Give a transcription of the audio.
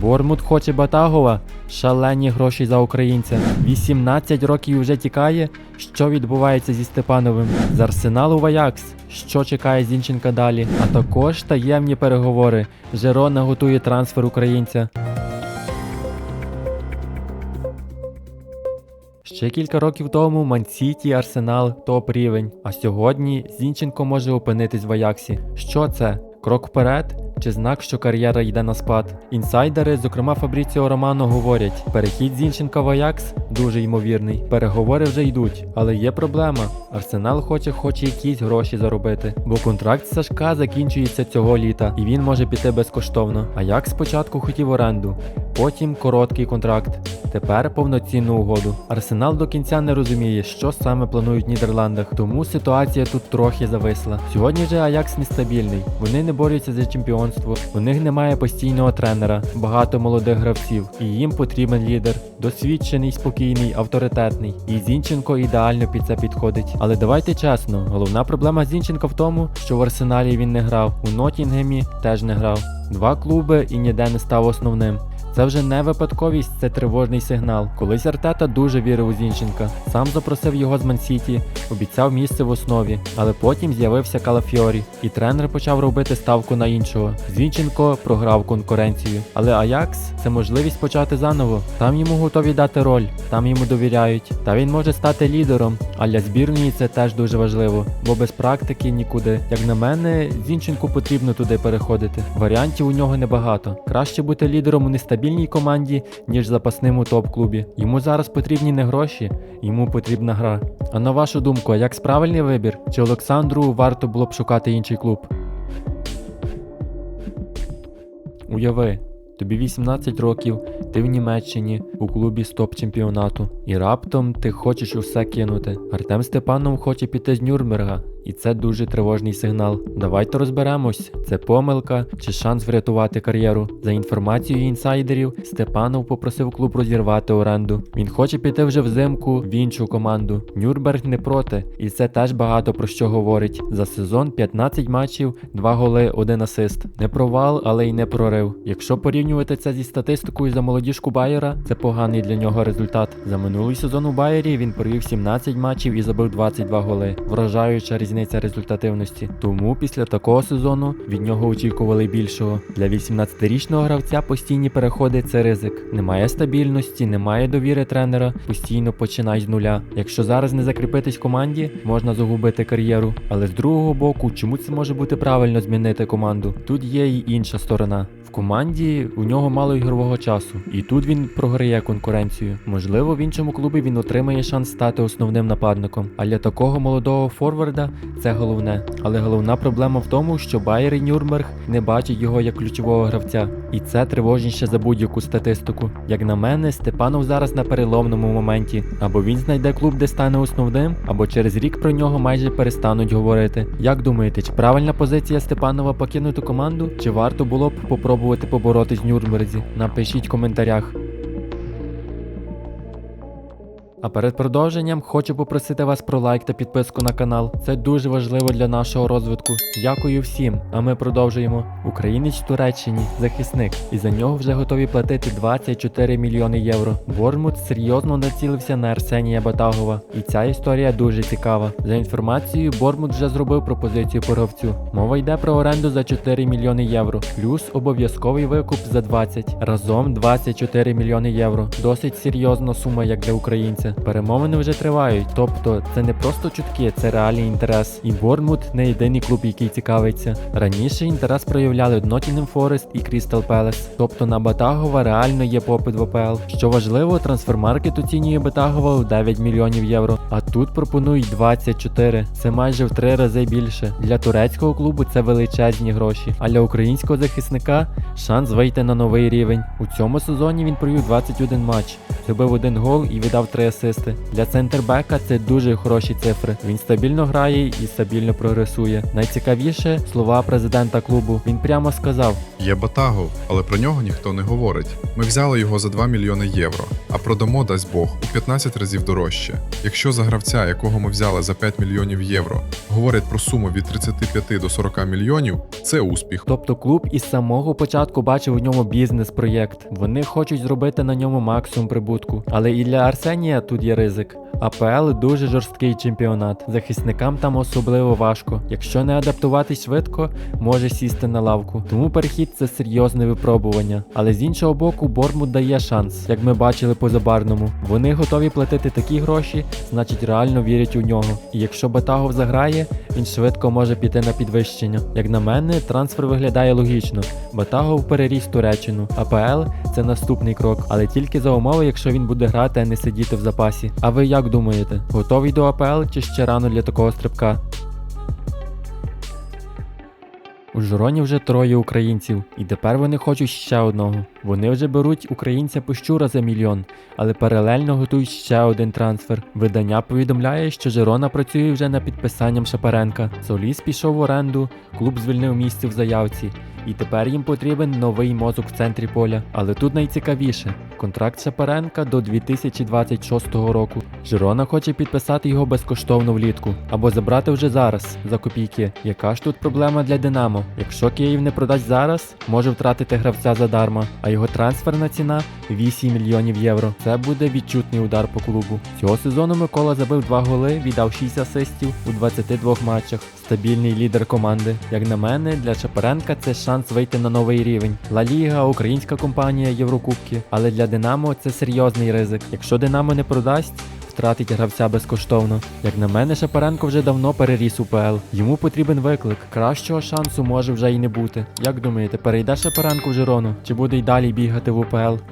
Бормут хоче Батагова. Шалені гроші за українця. 18 років вже тікає. Що відбувається зі Степановим? З Арсеналу в Аякс. Що чекає Зінченка далі? А також таємні переговори. Жерона готує трансфер українця. Ще кілька років тому Мансіті, Арсенал топ рівень. А сьогодні Зінченко може опинитись в Аяксі. Що це? Крок вперед? Чи знак, що кар'єра йде на спад? Інсайдери, зокрема Фабріціо Романо, говорять: перехід Зінченка в Аякс дуже ймовірний. Переговори вже йдуть, але є проблема. Арсенал хоче хоч якісь гроші заробити, бо контракт Сашка закінчується цього літа, і він може піти безкоштовно. Аякс спочатку хотів оренду, потім короткий контракт. Тепер повноцінну угоду. Арсенал до кінця не розуміє, що саме планують в Нідерландах, тому ситуація тут трохи зависла. Сьогодні же Аякс нестабільний. Вони не борються за чемпіонство, у них немає постійного тренера, багато молодих гравців, і їм потрібен лідер, досвідчений, спокійний, авторитетний. І Зінченко ідеально під це підходить. Але давайте чесно, головна проблема Зінченка в тому, що в Арсеналі він не грав, у Нотінгемі теж не грав. Два клуби і ніде не став основним. Це вже не випадковість, це тривожний сигнал. Колись Артета дуже вірив у Зінченка. Сам запросив його з Мансіті, обіцяв місце в основі, але потім з'явився Калафіорі, і тренер почав робити ставку на іншого. Зінченко програв конкуренцію. Але Аякс це можливість почати заново. Там йому готові дати роль, там йому довіряють. Та він може стати лідером. А для збірної це теж дуже важливо, бо без практики нікуди. Як на мене, Зінченку потрібно туди переходити. Варіантів у нього небагато. Краще бути лідером у нестабільній команді, ніж запасним у топ-клубі. Йому зараз потрібні не гроші, йому потрібна гра. А на вашу думку, як правильний вибір? Чи Олександру варто було б шукати інший клуб? Уяви, тобі 18 років, ти в Німеччині у клубі з топ-чемпіонату. І раптом ти хочеш усе кинути. Артем Степанов хоче піти з Нюрнберга, і це дуже тривожний сигнал. Давайте розберемось, це помилка чи шанс врятувати кар'єру. За інформацією інсайдерів, Степанов попросив клуб розірвати оренду. Він хоче піти вже взимку в іншу команду. Нюрнберг не проти, і це теж багато про що говорить. За сезон 15 матчів, 2 голи, 1 асист. Не провал, але й не прорив. Якщо порівнювати це зі статистикою за молодіжку Байера, це поганий для нього результат. За минулий сезон у Байері він провів 17 матчів і забив 22 голи. Вражаюча різниця результативності. Тому після такого сезону від нього очікували більшого. Для 18-річного гравця постійні переходи це ризик. Немає стабільності, немає довіри тренера, постійно починай з нуля. Якщо зараз не закріпитись в команді, можна загубити кар'єру. Але з другого боку, чому це може бути правильно змінити команду? Тут є й інша сторона. В команді у нього мало ігрового часу, і тут він програє конкуренцію. Можливо, в іншому клубі він отримає шанс стати основним нападником. А для такого молодого форварда це головне. Але головна проблема в тому, що Байер і Нюрнберг не бачать його як ключового гравця, і це тривожніше за будь-яку статистику. Як на мене, Степанов зараз на переломному моменті. Або він знайде клуб, де стане основним, або через рік про нього майже перестануть говорити. Як думаєте, чи правильна позиція Степанова покинути команду, чи варто було б попробувати поборотись в Нюрнберзі? Напишіть в коментарях. А перед продовженням хочу попросити вас про лайк та підписку на канал. Це дуже важливо для нашого розвитку. Дякую всім. А ми продовжуємо. Українець Туреччині, захисник, і за нього вже готові платити 24 мільйони євро. Бормут серйозно націлився на Арсенія Батагова, і ця історія дуже цікава. За інформацією, Бормут вже зробив пропозицію по. Мова йде про оренду за 4 мільйони євро, плюс обов'язковий викуп за 20, разом 24 мільйони євро. Досить серйозна сума як для українця. Перемовини вже тривають, тобто це не просто чутки, це реальний інтерес. І Борнмут не єдиний клуб, який цікавиться. Раніше інтерес проявляли Nottingham Forest і Crystal Palace. Тобто на Батагова реально є попит в АПЛ. Що важливо, трансфермаркет оцінює Батагова в 9 мільйонів євро. А тут пропонують 24. Це майже в три рази більше. Для турецького клубу це величезні гроші. А для українського захисника шанс вийти на новий рівень. У цьому сезоні він провів 21 матч, забив один гол і віддав три асисти. Для центрбека це дуже хороші цифри. Він стабільно грає і стабільно прогресує. Найцікавіше слова президента клубу. Він прямо сказав: Є Батагов, але про нього ніхто не говорить. Ми взяли його за 2 мільйони євро, а продамо, дасть Бог, у 15 разів дорожче. Якщо за гравця, якого ми взяли за 5 мільйонів євро, говорять про суму від 35 до 40 мільйонів, це успіх. Тобто клуб із самого початку бачив у ньому бізнес-проєкт. Вони хочуть зробити на ньому максимум прибутку. Але і для Арсенія тут є ризик. АПЛ дуже жорсткий чемпіонат. Захисникам там особливо важко. Якщо не адаптуватись швидко, може сісти на лавку. Тому перехід це серйозне випробування. Але з іншого боку, Бормут дає шанс, як ми бачили по Забарному. Вони готові платити такі гроші, значить реально вірять у нього. І якщо Батагов заграє, він швидко може піти на підвищення. Як на мене, трансфер виглядає логічно. Батагов переріс Туреччину. АПЛ це наступний крок, але тільки за умови, якщо він буде грати, а не сидіти в запасі. А ви як думаєте, готовий до АПЛ чи ще рано для такого стрибка? У Жироні вже троє українців, і тепер вони хочуть ще одного. Вони вже беруть українця Пощура за мільйон, але паралельно готують ще один трансфер. Видання повідомляє, що Жирона працює вже над підписанням Шапаренка. Соліс пішов в оренду, клуб звільнив місце в заявці, і тепер їм потрібен новий мозок в центрі поля. Але тут найцікавіше: контракт Шапаренка до 2026 року. Жирона хоче підписати його безкоштовно влітку або забрати вже зараз за копійки. Яка ж тут проблема для Динамо? Якщо Київ не продасть зараз, може втратити гравця задарма, а його трансферна ціна 8 мільйонів євро. Це буде відчутний удар по клубу. Цього сезону Микола забив 2 голи, віддав 6 асистів у 22 матчах. Стабільний лідер команди. Як на мене, для Шапаренка це шанс вийти на новий рівень. Ла Ліга, українська компанія, Єврокубки. Але для Динамо це серйозний ризик. Якщо Динамо не продасть, втратить гравця безкоштовно. Як на мене, Шапаренко вже давно переріс УПЛ. Йому потрібен виклик. Кращого шансу може вже й не бути. Як думаєте, перейде Шапаренко в Жирону? Чи буде й далі бігати в УПЛ?